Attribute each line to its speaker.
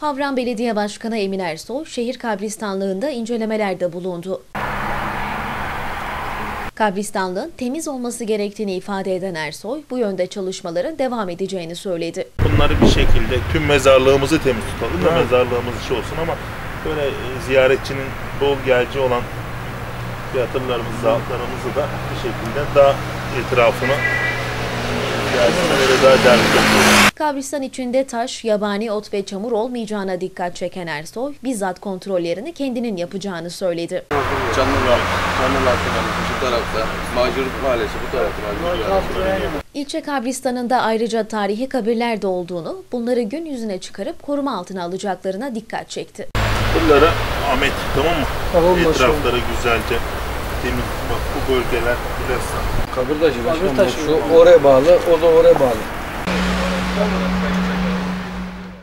Speaker 1: Havran Belediye Başkanı Emin Ersoy, şehir kabristanlığında incelemelerde bulundu. Kabristanlığın temiz olması gerektiğini ifade eden Ersoy, bu yönde çalışmaların devam edeceğini söyledi.
Speaker 2: Bunları bir şekilde tüm mezarlığımızı temiz tutalım da mezarlığımız şey olsun ama böyle e, ziyaretçinin bol gelci olan yatırlarımızı, zatlarımızı da bir şekilde daha etrafını ziyaretçilere daha derli.
Speaker 1: Kabristan içinde taş, yabani ot ve çamur olmayacağına dikkat çeken Ersoy, bizzat kontrollerini kendinin yapacağını söyledi.
Speaker 3: Çamlılar Kanalı şu tarafta, Bağcılık Mahallesi bu tarafta.
Speaker 1: İlçe kabristanında ayrıca tarihi kabirler de olduğunu, bunları gün yüzüne çıkarıp koruma altına alacaklarına dikkat çekti.
Speaker 2: Bunları Ahmet tamam mı?
Speaker 4: Tamam.
Speaker 2: Etrafları güzelce temiz bak bu bölgeler biraz
Speaker 3: Kabir taşı başkanım.
Speaker 4: taşı.
Speaker 3: Şu oraya bağlı, o da oraya bağlı. Thank you.